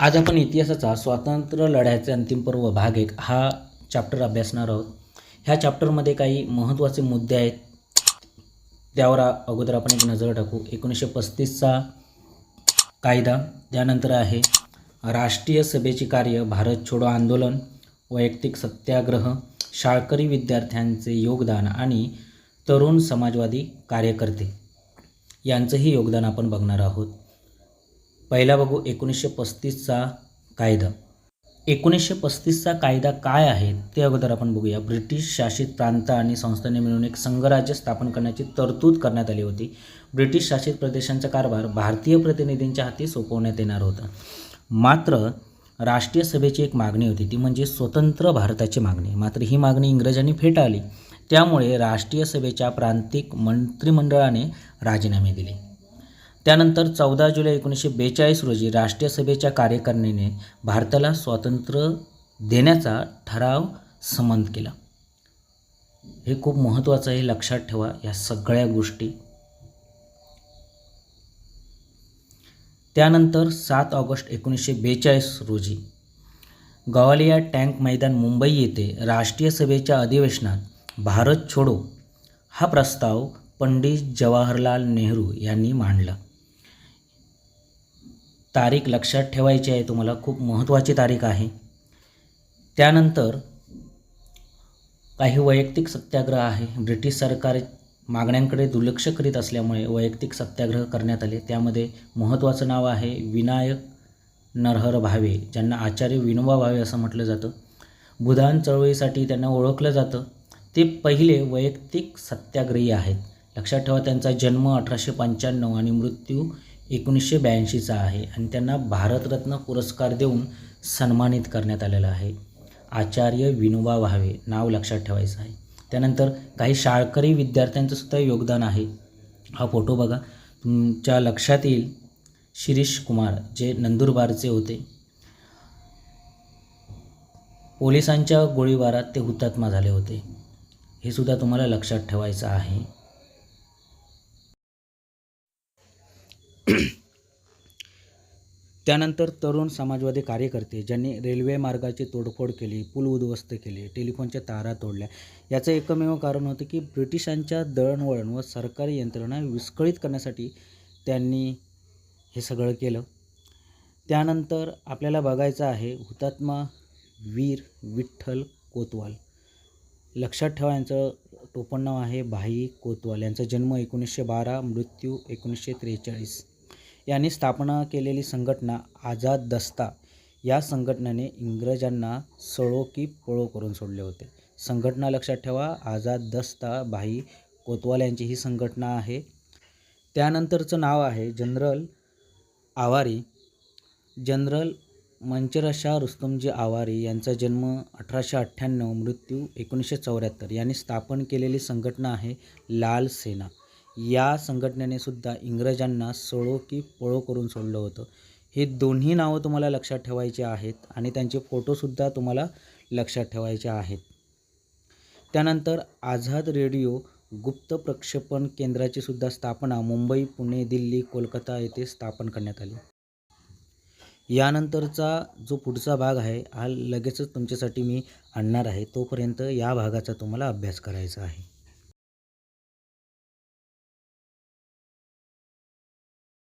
आज आपण इतिहासाचा स्वातंत्र्य लढ्याचे अंतिम पर्व भाग एक हा चॅप्टर अभ्यासणार आहोत. ह्या चॅप्टरमध्ये काही महत्त्वाचे मुद्दे आहेत. त्यावर अगोदर आपण एक नजर टाकू. एकोणीसशे पस्तीसचा कायदा त्यानंतर आहे राष्ट्रीय सभेचे कार्य भारत छोडो आंदोलन वैयक्तिक सत्याग्रह शाळकरी विद्यार्थ्यांचे योगदान आणि तरुण समाजवादी कार्यकर्ते. यांचंही योगदान आपण बघणार आहोत. पहिला बघू एकोणीसशे पस्तीसचा कायदा. एकोणीसशे पस्तीसचा कायदा काय आहे? ते अगोदर आपण बघूया. ब्रिटिश शासित प्रांत आणि संस्थांनी मिळून एक संघराज्य स्थापन करण्याची तरतूद करण्यात आली होती. ब्रिटिश शासित प्रदेशांचा कारभार भारतीय प्रतिनिधींच्या हाती सोपवण्यात येणार होता. मात्र राष्ट्रीय सभेची एक मागणी होती. ती म्हणजे स्वतंत्र भारताची मागणी. मात्र ही मागणी इंग्रजांनी फेटाळली. त्यामुळे राष्ट्रीय सभेच्या प्रांतिक मंत्रिमंडळाने राजीनामे दिले. त्यानंतर चौदा जुलै एकोणीसशे बेचाळीस रोजी राष्ट्रीय सभेच्या कार्यकारिणीने भारताला स्वातंत्र्य देण्याचा ठराव संमत केला. हे खूप महत्त्वाचं आहे लक्षात ठेवा या सगळ्या गोष्टी. त्यानंतर सात ऑगस्ट एकोणीसशे बेचाळीस रोजी गवालिया टँक मैदान मुंबई येथे राष्ट्रीय सभेच्या अधिवेशनात भारत छोडो हा प्रस्ताव पंडित जवाहरलाल नेहरू यांनी मांडला. तारीख लक्षात ठेवायची आहे तुम्हाला खूप महत्त्वाची तारीख आहे. त्यानंतर काही वैयक्तिक सत्याग्रह आहे. ब्रिटिश सरकार मागण्यांकडे दुर्लक्ष करीत असल्यामुळे वैयक्तिक सत्याग्रह करण्यात आले. त्यामध्ये महत्त्वाचं नाव आहे विनायक नरहर भावे ज्यांना आचार्य विनोबा भावे असं म्हटलं जातं. बुधान चळवळीसाठी त्यांना ओळखलं जातं. ते पहिले वैयक्तिक सत्याग्रही आहेत. लक्षात ठेवा त्यांचा जन्म अठराशे पंच्याण्णव आणि मृत्यू एकोणीसशे ब्याऐंशीचा आहे आणि त्यांना भारतरत्न पुरस्कार देऊन सन्मानित करण्यात आलेलं आहे. आचार्य विनोबा भावे नाव लक्षात ठेवायचं आहे. त्यानंतर काही शाळकरी विद्यार्थ्यांचं सुद्धा योगदान आहे. हा फोटो बघा. तुमच्या लक्षात येईल. शिरीष कुमार जे नंदुरबारचे होते. पोलिसांच्या गोळीबारात ते हुतात्मा झाले होते. हे सुद्धा तुम्हाला लक्षात ठेवायचं आहे. त्यानंतर तरुण समाजवादी कार्यकर्ते ज्यांनी रेल्वे मार्गाची तोडफोड केली पूल उद्ध्वस्त केले टेलिफोनच्या तारा तोडल्या याचं एकमेव कारण होतं की ब्रिटिशांच्या दळणवळण व सरकारी यंत्रणा विस्कळीत करण्यासाठी त्यांनी हे सगळं केलं. त्यानंतर आपल्याला बघायचं आहे हुतात्मा वीर विठ्ठल कोतवाल. लक्षात ठेवा यांचं टोपण नाव आहे भाई कोतवाल. यांचा जन्म एकोणीसशे बारा मृत्यू एकोणीसशे त्रेचाळीस. यांनी स्थापना केलेली संघटना आझाद दस्ता या संघटनेने इंग्रजांना सळो की पळो करून सोडले होते. संघटना लक्षात ठेवा आझाद दस्ता भाई कोतवाल यांची ही संघटना आहे. त्यानंतरचं नाव आहे जनरल आवारी. जनरल मंचरशा रुस्तुमजी आवारी यांचा जन्म अठराशे अठ्ठ्याण्णव मृत्यू एकोणीसशे चौऱ्याहत्तर. यांनी स्थापन केलेली संघटना आहे लाल सेना. या संघटनेने सुद्धा इंग्रजांना सळो की पळो करून सोडलं होतं. हे दोन्ही नावं तुम्हाला लक्षात ठेवायचे आहेत आणि त्यांचे फोटोसुद्धा तुम्हाला लक्षात ठेवायचे आहेत. त्यानंतर आझाद रेडिओ गुप्त प्रक्षेपण केंद्राची सुद्धा स्थापना मुंबई पुणे दिल्ली कोलकाता येथे स्थापन करण्यात आली. यानंतरचा जो पुढचा भाग आहे हा लगेचच तुमच्यासाठी मी आणणार आहे. तोपर्यंत या भागाचा तुम्हाला अभ्यास करायचा आहे.